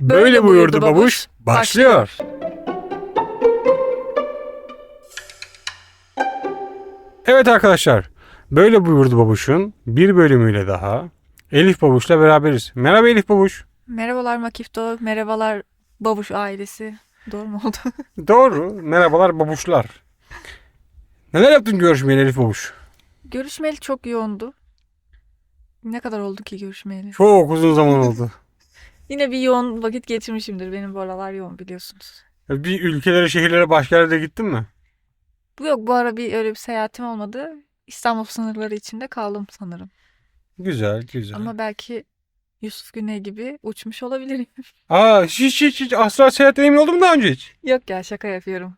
Böyle buyurdu babuş. Başlıyor. Evet arkadaşlar. Böyle buyurdu babuşun bir bölümüyle daha Elif Babuş'la beraberiz. Merhaba Elif Babuş. Merhabalar Makifto, merhabalar Babuş ailesi. Doğru mu oldu? Doğru. Merhabalar babuşlar. Neler yaptın görüşmeyeli Elif Babuş? Görüşmeli çok yoğundu. Ne kadar oldu ki görüşmeyeli? Çok uzun zaman oldu. Yine bir yoğun vakit geçirmişimdir. Benim bu aralar yoğun biliyorsunuz. Bir ülkelere, şehirlere, başka yerlere gittin mi? Bu yok bu ara bir öyle bir seyahatim olmadı. İstanbul sınırları içinde kaldım sanırım. Güzel, güzel. Ama belki Yusuf Güney gibi uçmuş olabilirim. Aa, hiç hiç hiç asla seyahat deneyimin oldu mu daha önce hiç? yok ya şaka yapıyorum.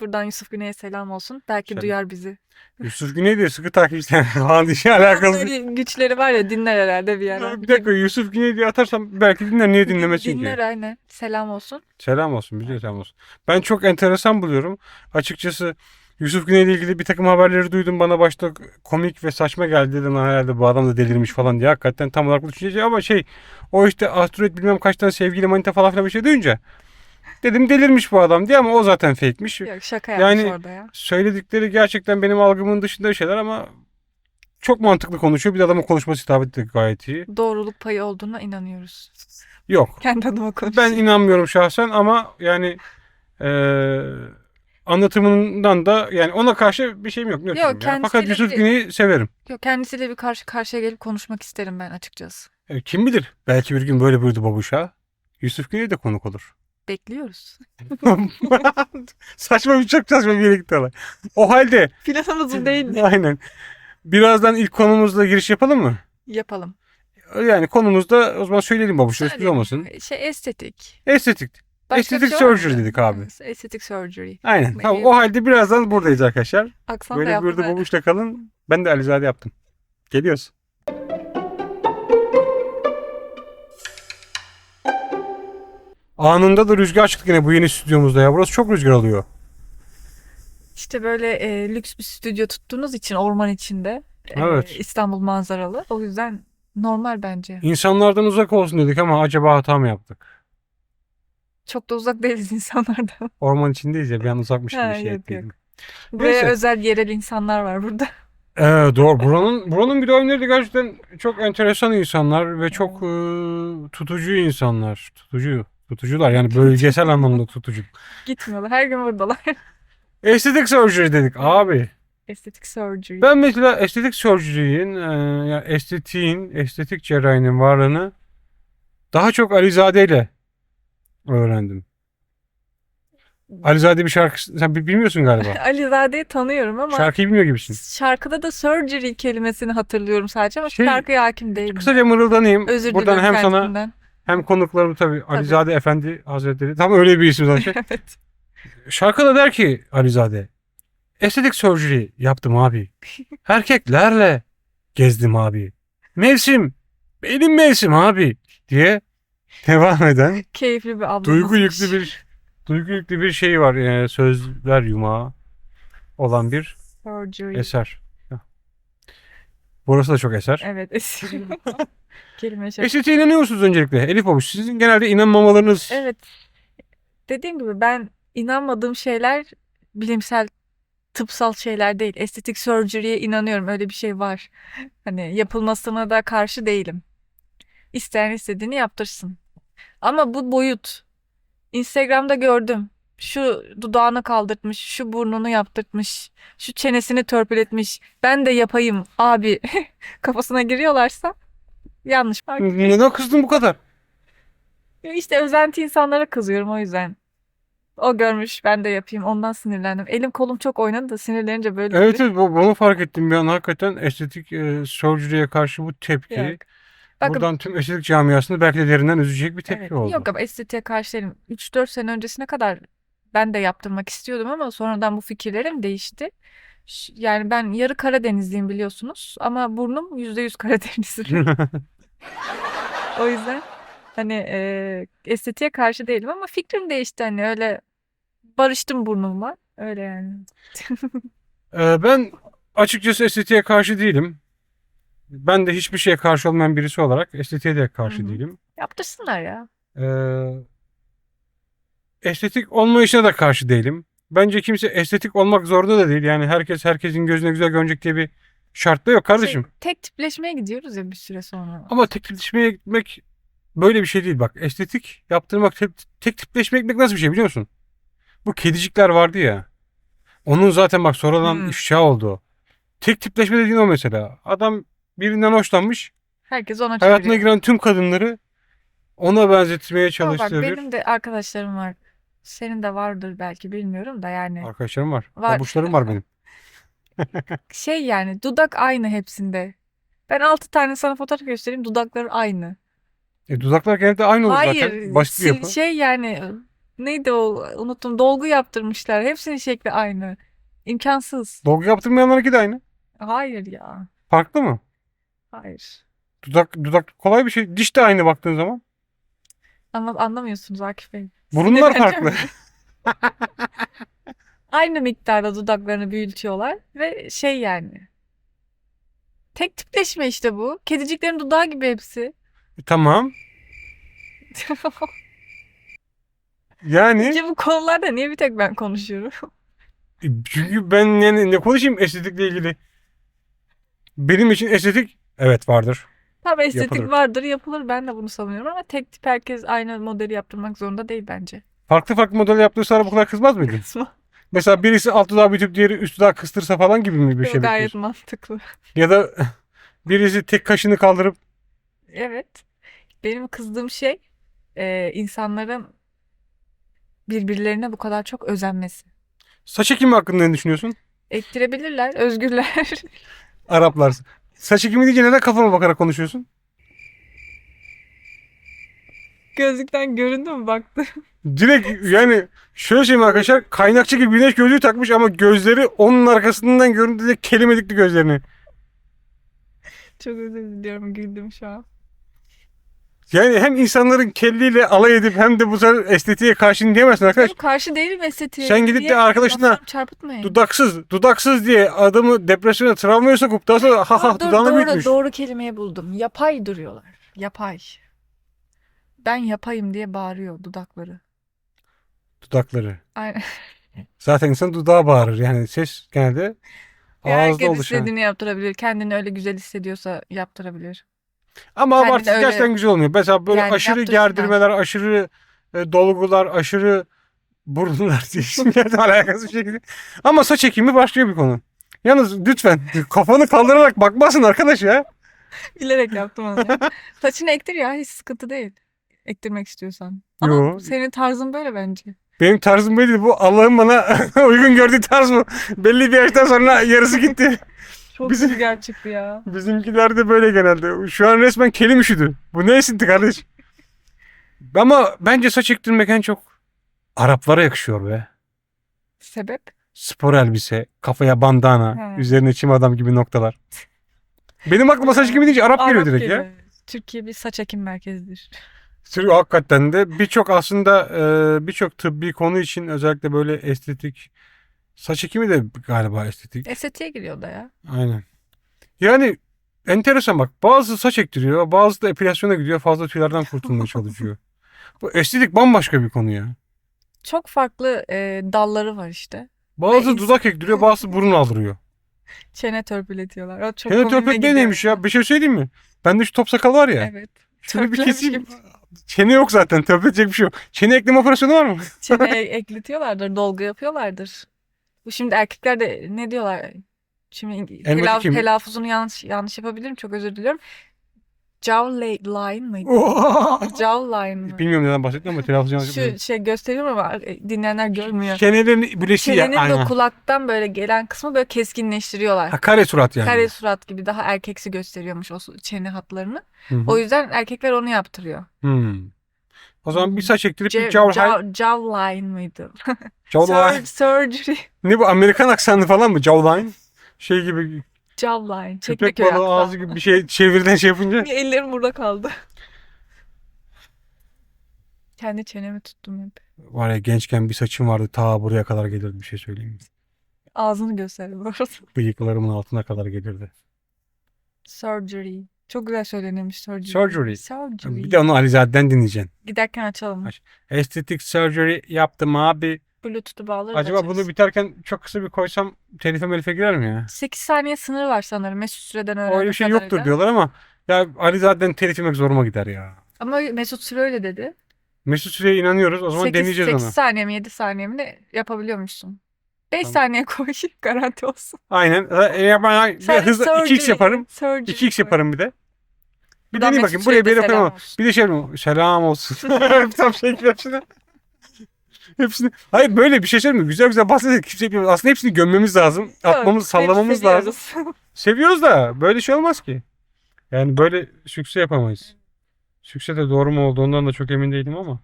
Buradan Yusuf Güney'e selam olsun. Belki Selam. duyar bizi. Yusuf Güney diye sıkı takipçiler falan işe alakalı. Öyle güçleri var ya dinler herhalde bir yerden. bir dakika Yusuf Güney diye atarsam belki dinler niye dinlemesin Dinler ki? aynen. Selam olsun. Selam olsun bize selam olsun. Ben çok enteresan buluyorum. Açıkçası Yusuf Güney ile ilgili bir takım haberleri duydum. Bana başta komik ve saçma geldi dedim "Ha, herhalde bu adam da delirmiş falan diye. Hakikaten tam olarak bu düşünce ama şey o işte asteroid bilmem kaç tane sevgili manita falan filan bir şey duyunca dedim delirmiş bu adam diye ama o zaten fake'miş. Yok şaka yapmış Yani- orada ya. Söyledikleri gerçekten benim algımın dışında şeyler ama çok mantıklı konuşuyor. Bir de adamın konuşması hitap etti gayet iyi. Doğruluk payı olduğuna inanıyoruz. Yok. Kendi adıma konuşayım. Ben inanmıyorum şahsen ama yani eee, anlatımından da yani ona karşı bir şeyim yok. nötrüm ya. kendisiyle Fakat Yusuf Güney'i severim. Yok, kendisiyle bir karşı karşıya gelip konuşmak isterim ben açıkçası. E, kim bilir? Belki bir gün böyle buyurdu babuşa. Yusuf Güney de konuk olur. Bekliyoruz. saçma bir çok saçma bir yere gitti olay. O halde Planımız bu değil. aynen. Birazdan ilk konumuzla giriş yapalım mı? Yapalım. Yani konumuzda o zaman söyleyelim babuşa sürpriz olmasın. Şey estetik. Estetik. Başka Estetik bir şey surgery dedik abi. Estetik surgery. Aynen. Benim- Tamam, o halde birazdan buradayız arkadaşlar. Aksan da Böyle yaptı. burada babuşla kalın. Ben de Alizade yaptım. Geliyoruz. Anında da rüzgar çıktı yine bu yeni stüdyomuzda ya. Burası çok rüzgar alıyor. İşte böyle e, lüks bir stüdyo tuttuğunuz için orman içinde. e, Evet. İstanbul manzaralı. O yüzden normal bence. İnsanlardan uzak olsun dedik ama acaba hata mı yaptık? Çok da uzak değiliz insanlardan. Orman içindeyiz ya bir an uzakmış gibi Ha, şey yok. Buraya Neyse. özel yerel insanlar var burada. Ee, doğru. Buranın, buranın müdavimleri de gerçekten çok enteresan insanlar ve çok e, tutucu insanlar. Tutucu. Tutucular yani bölgesel anlamda tutucu. Gitmiyorlar. Her gün buradalar. Estetik surgery dedik abi. Estetik surgery. Ben mesela estetik surgery'in, e, yani estetiğin, estetik cerrahinin varlığını daha çok Alizade ile öğrendim. Alizade bir şarkı, sen bi- bilmiyorsun galiba. Alizade'yi tanıyorum ama Şarkıyı bilmiyor gibisin. şarkıda da surgery kelimesini hatırlıyorum sadece ama Şey, şarkıya hakim değilim. Kısaca mırıldanayım. Özür Buradan dilerim hem sana kendimden. Hem konuklarım tabii Alizade Efendi Hazretleri. Tam öyle bir isim zaten. evet. Şarkıda der ki Alizade. Estetik surgery yaptım abi. Erkeklerle gezdim abi. Mevsim. Benim mevsim abi. Diye devam eden Keyifli bir ablamız. duygu yüklü bir duygu yüklü bir şey var. Yani sözler yumağı olan bir Surgery. eser. Burası da çok eser. Evet eski. Kelime şey. Estetiğe inanıyor musunuz öncelikle? Elif Babuş sizin genelde inanmamalarınız Evet. Dediğim gibi ben inanmadığım şeyler bilimsel tıpsal şeyler değil. Estetik surgery'ye inanıyorum. Öyle bir şey var. Hani yapılmasına da karşı değilim. İsteyen istediğini yaptırsın. Ama bu boyut. Instagram'da gördüm. Şu dudağını kaldırtmış, şu burnunu yaptırtmış, şu çenesini törpületmiş. Ben de yapayım abi kafasına giriyorlarsa yanlış. neden kızdın bu kadar? İşte özenti insanlara kızıyorum o yüzden. O görmüş ben de yapayım ondan sinirlendim. Elim kolum çok oynadı da sinirlenince böyle Evet evet bu- bunu fark ettim bir an hakikaten estetik e, surgery'e karşı bu tepki Yok. Bakın, buradan tüm estetik camiasında belki de derinden üzecek bir tepki evet, oldu. Yok ama estetiğe karşı değilim. 3-4 sene öncesine kadar ben de yaptırmak istiyordum ama sonradan bu fikirlerim değişti. Yani ben yarı Karadenizliyim biliyorsunuz ama burnum %100 Karadenizli. o yüzden hani e, estetiğe karşı değilim ama fikrim değişti hani öyle barıştım burnumla. Öyle yani. Ee, ben açıkçası estetiğe karşı değilim. Ben de hiçbir şeye karşı olmayan birisi olarak estetiğe de karşı Hı hı. değilim. Yaptırsınlar ya. Ee, estetik olmayışına da karşı değilim. Bence kimse estetik olmak zorunda da değil. Yani herkes herkesin gözüne güzel görünecek diye bir şart da yok kardeşim. Şey, tek tipleşmeye gidiyoruz ya bir süre sonra. Ama tek tipleşmeye gitmek böyle bir şey değil bak. Estetik yaptırmak tek, tek tipleşmeye gitmek nasıl bir şey biliyor musun? Bu kedicikler vardı ya. Onun zaten bak sonradan Hmm. ifşa oldu. Tek tipleşme dediğin o mesela. Adam birinden hoşlanmış. Herkes ona Hayatına çeviriyor. giren tüm kadınları ona benzetmeye Ama bak çalıştırıyor. benim de arkadaşlarım var. Senin de vardır belki bilmiyorum da yani. Arkadaşlarım var. Var. Babuşlarım var benim. Şey yani dudak aynı hepsinde. Ben altı tane sana fotoğraf göstereyim dudakları aynı. E, dudaklar genelde aynı olur Hayır zaten. Basit bir sil- yapı. şey yani neydi o unuttum dolgu yaptırmışlar. Hepsinin şekli aynı. İmkansız. Dolgu yaptırmayanlarınki de aynı. Hayır ya. Farklı mı? Hayır. Dudak dudak kolay bir şey. Diş de aynı baktığın zaman. Anla, anlamıyorsunuz Akif Bey. Burunlar farklı. Aynı miktarda dudaklarını büyütüyorlar ve şey yani. Tek tipleşme işte bu. Kediciklerin dudağı gibi hepsi. E, tamam. Yani Peki bu konularda niye bir tek ben konuşuyorum? e, çünkü ben yani ne konuşayım estetikle ilgili. Benim için estetik evet vardır. Tabii estetik Yapılır. vardır yapılır ben de bunu savunuyorum ama tek tip herkes aynı modeli yaptırmak zorunda değil bence. Farklı farklı model yaptığı sonra bu kadar kızmaz mıydın? Mesela birisi alt dudağı büyütüp diğeri üst dudağı kıstırsa falan gibi mi bir şey gayet bekliyorsun? mantıklı. Ya da birisi tek kaşını kaldırıp Evet. Benim kızdığım şey e, insanların birbirlerine bu kadar çok özenmesi. saç ekimi hakkında ne düşünüyorsun? Ektirebilirler, özgürler. Araplar. Saç ekimi deyince neden kafama bakarak konuşuyorsun? Gözlükten göründü mü baktı. Direkt yani şöyle söyleyeyim arkadaşlar kaynakçı gibi güneş gözlüğü takmış ama gözleri onun arkasından göründü de kelime dikti gözlerini. Çok özür diliyorum güldüm şu an. Yani hem insanların kelliyle alay edip hem de bu sefer estetiğe karşı diyemezsin arkadaş. Yok, karşı değilim estetiğe. Sen gidip de Niye? arkadaşına Laflarımı çarpıtmayın. Dudaksız, dudaksız diye adamı depresyona travmaya sokup daha sonra ha ha Dur, dudağını doğru, büyütmüş. doğru kelimeyi buldum. Yapay duruyorlar. Yapay. Ben yapayım diye bağırıyor dudakları. Dudakları. Aynen. Zaten insan dudağa bağırır. Yani ses genelde ağızda herkes oluşan. istediğini yaptırabilir. Kendini öyle güzel hissediyorsa yaptırabilir. Ama Kendini abartısı öyle- gerçekten güzel olmuyor. Mesela böyle Yani aşırı gerdirmeler, aşırı e, dolgular, aşırı burunlar diye isimlerle alakası bir şekilde. Ama saç ekimi başka bir konu. Yalnız lütfen kafanı kaldırarak bakmasın arkadaş ya. Bilerek yaptım onu. ya. Saçını ektir ya hiç sıkıntı değil. Ektirmek istiyorsan. Ama Yo. senin tarzın böyle bence. Benim tarzım değil. Bu Allah'ın bana uygun gördüğü tarz bu. Belli bir yaştan sonra yarısı gitti. Çok Bizim- Bizim... gerçekti ya. Bizimkiler de böyle genelde. Şu an resmen kelim üşüdü. Bu ne esinti kardeş? Ama bence saç ektirmek en çok Araplara yakışıyor be. Sebep? Spor elbise, kafaya bandana, He. üzerine çim adam gibi noktalar. Benim aklıma saç ekimi deyince Arap, geliyor Arap direkt ya. geliyor. Türkiye bir saç ekim merkezidir. Sırf hakikaten de birçok aslında e, birçok tıbbi konu için özellikle böyle estetik saç ekimi de galiba estetik. Estetiğe giriyor da ya. Aynen. Yani enteresan bak bazı saç ektiriyor bazı da epilasyona gidiyor fazla tüylerden kurtulmaya çalışıyor. Bu estetik bambaşka bir konu ya. Çok farklı e, dalları var işte. Bazı Ve dudak ektiriyor bazı burun aldırıyor. Çene törpületiyorlar. O çok Çene komiğime törpek gidiyor neymiş ya? Bir şey söyleyeyim mi? Bende şu top sakal var ya. Evet. Şunu bir Törpülemiş keseyim. gibi. Çene yok zaten. Törpülecek bir şey yok. Çene ekleme operasyonu var mı? Çene e- ekletiyorlardır, dolgu yapıyorlardır. Bu şimdi erkekler de ne diyorlar? Şimdi telaff- dikimi. telaffuzunu yanlış yanlış yapabilirim. Çok özür diliyorum. Jawline mıydı? Jawline mı? Bilmiyorum neden bahsettim ama telaffuz yanlış Şu şey gösteriyorum ama e, dinleyenler görmüyor. Çenelerin bülesi ya. Çenenin de kulaktan böyle gelen kısmı böyle keskinleştiriyorlar. Ha, kare surat yani. Kare surat gibi daha erkeksi gösteriyormuş o çene hatlarını. Hı hı. O yüzden erkekler onu yaptırıyor. Hmm. O zaman bir saç ektirip bir Ce- jawline. jaw- jawline mıydı? Jawline. Sur- surgery. Ne bu Amerikan aksanı falan mı? Jawline. Şey gibi Jawline. köpek Çekmeköy balığı ağzı gibi bir şey çevirden şey yapınca. Ellerim burada kaldı. Kendi çenemi tuttum hep. Var ya gençken bir saçım vardı ta buraya kadar gelirdi bir şey söyleyeyim mi? Ağzını göster bu arada. Bıyıklarımın altına kadar gelirdi. Surgery. Çok güzel söyleniyormuş surgery. Surgery. Surgery. Bir de onu Alizade'den dinleyeceksin. Giderken açalım. Aç. Estetik surgery yaptım abi. Bluetooth'u bağlarız Acaba açarız. bunu biterken çok kısa bir koysam telife melife girer mi ya? 8 saniye sınırı var sanırım Mesut Süre'den öğrendiğim Öyle bir şey kadarıyla. yoktur diyorlar ama ya Alizade'den telif yemek zoruma gider ya. Ama Mesut Süre öyle dedi. Mesut Süre'ye inanıyoruz. O zaman 8, deneyeceğiz 8 onu. saniye mi 7 saniye mi ne yapabiliyormuşsun. 5 Tamam. saniye koy garanti olsun. Aynen. E, ben Sadece hızlı 2x surgery, yaparım. surgery 2x koy. yaparım bir de. Bir Mesut bakayım. Buraya bir yere koyamam. Bir de şey mi? Selam olsun. Tam şey gibi. Hepsini. Hayır böyle bir şey söyleyeyim mi? Güzel güzel bahsedelim. Kimse yapmıyor. Aslında hepsini gömmemiz lazım. Atmamız, sallamamız lazım. seviyoruz. Da böyle şey olmaz ki. Yani böyle sükse yapamayız. Sükse de doğru mu olduğundan da çok emin değilim ama.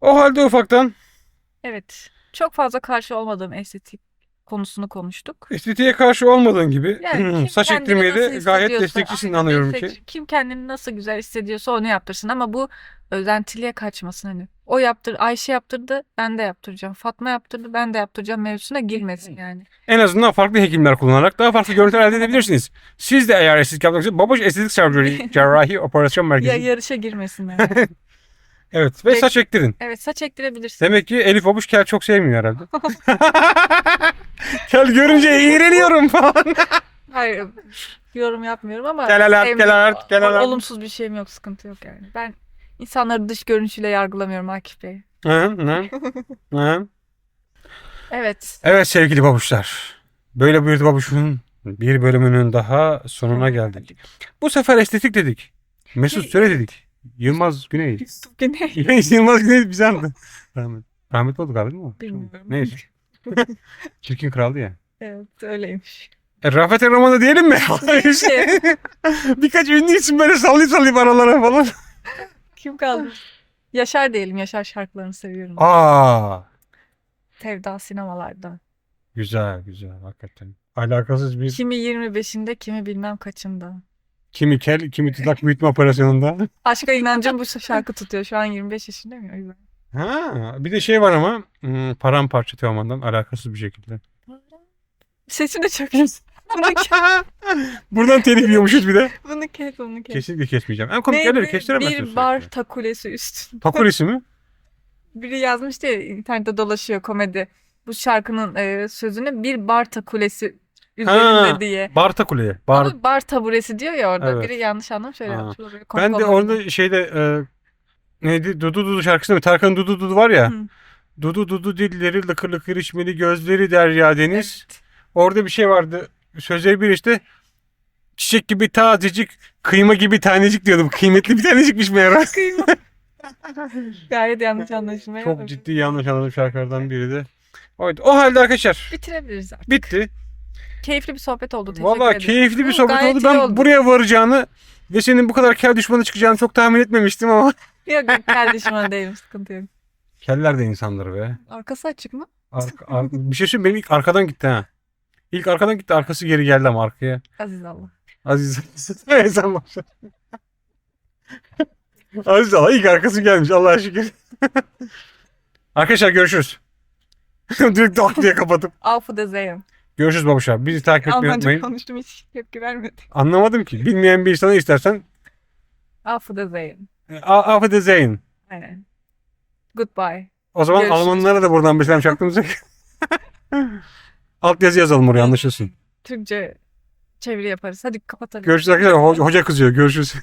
O halde ufaktan evet. Çok fazla karşı olmadığım estetik konusunu konuştuk. estetiğe karşı olmadığın gibi Yani saç ektirmeye de gayet destekçisin anlıyorum ki. Kim kendini nasıl güzel hissediyorsa onu yaptırsın ama bu özentiliğe kaçmasın hani. O yaptır, Ayşe yaptırdı, ben de yaptıracağım. Fatma yaptırdı, ben de yaptıracağım mevzusuna girmesin yani. En azından farklı hekimler kullanarak daha farklı görüntüler elde edebilirsiniz. Siz de eğer estetik yapmak istiyorsanız Baboş Estetik Cerrahi Operasyon Ya Merkezi. yarışa girmesin yani. Evet ve Peki. saç ektirin. evet saç ektirebilirsin. Demek ki Elif Babuş kel çok sevmiyor herhalde. kel görünce iğreniyorum falan. Hayır yorum yapmıyorum ama Gel alat, sevmiyorum. gel alat, gel O- alat. olumsuz bir şeyim yok, sıkıntı yok yani. Ben insanları dış görünüşüyle yargılamıyorum Akif Bey. Hı, hı, hı. Evet. Evet sevgili babuşlar. Böyle bir babuşun bir bölümünün daha sonuna geldik. Bu sefer estetik dedik. Mesut Süre dedik. Yılmaz Güney. Yusuf Güney. Yılmaz Güney bize andı. Rahmet. Rahmet oldu galiba değil mi? Bilmiyorum. Neyse. Çirkin kraldı ya. Evet öyleymiş. E, Rafet Roman'ı diyelim mi? Şey, Birkaç ünlü isim böyle sallayıp sallayıp aralara falan. Kim kaldı? Yaşar diyelim. Yaşar şarkılarını seviyorum. Aa, Sevda sinemalarda. güzel güzel hakikaten. Alakasız bir Kimi 25'inde kimi bilmem kaçında. Kimi kel kimi tuzak büyütme operasyonunda. Aşka inancım bu şarkı tutuyor. Şu an 25 yaşındayım ya o yüzden. Ha, bir de şey var ama hmm, paramparça Teoman'dan alakasız bir şekilde. Sesin de çok iyi. Bunu, Buradan telif yiyormuşuz bir de. bunu kes, bunu kes. Kesinlikle kesmeyeceğim. En komik yerleri kestiremezsin. Bir bar takulesi üstünde. Takulesi mi? Biri yazmıştı ya internette dolaşıyor komedi. Bu şarkının e, sözünü bir bar takulesi üzerinde diye. Bar takuleye. Bar. Ama bar taburesi diyor ya orada. Evet. Biri yanlış anlamış öyle yapmış. Ben de orada şeyde e, neydi? Dudu Dudu şarkısında? Tarkan'ın Dudu Dudu var ya. Hı. Dudu Dudu dilleri lıkır lıkır içmeli gözleri derya deniz. Evet. Orada bir şey vardı. Sözleri bir işte çiçek gibi tazecik, kıyma gibi tanecik diyordum. Kıymetli bir tanecikmiş meğer. Kıyma. Gayet yanlış anlaşılmaya. Çok ciddi yanlış anladığım şarkılardan biri de. Oydu. O halde arkadaşlar Bitirebiliriz artık. bitti. Keyifli bir sohbet oldu. Teşekkür Valla ederim. keyifli bir Hı, sohbet gayet oldu. iyi Ben oldu. buraya varacağını ve senin bu kadar kel düşmanı çıkacağını çok tahmin etmemiştim ama. Yok yok kardeşim ben değilim sıkıntı yok. Keller de insanlar be. Arkası açık mı? Arka, ar- bir şey söyleyeyim benim ilk arkadan gitti ha. İlk arkadan gitti arkası geri geldi ama arkaya. Aziz Allah. Aziz. Sen başla. Aziz Allah ilk arkası gelmiş Allah'a şükür. Arkadaşlar görüşürüz. Direkt tak diye kapatıp. Auf Wiedersehen. Görüşürüz babuşlar. Bizi takip etmeyi Almanca unutmayın. konuştum hiç tepki vermedi. Anlamadım ki. Bilmeyen bir insana istersen Auf Wiedersehen. A- Auf Wiedersehen. Aynen. Goodbye. O zaman Görüşürüz. Almanlara da buradan bir selam çaktığımızda. Alt yazı yazalım oraya anlaşılsın. Türkçe çeviri yaparız. Hadi kapatalım. Görüşürüz arkadaşlar. Ho- hoca kızıyor. Görüşürüz.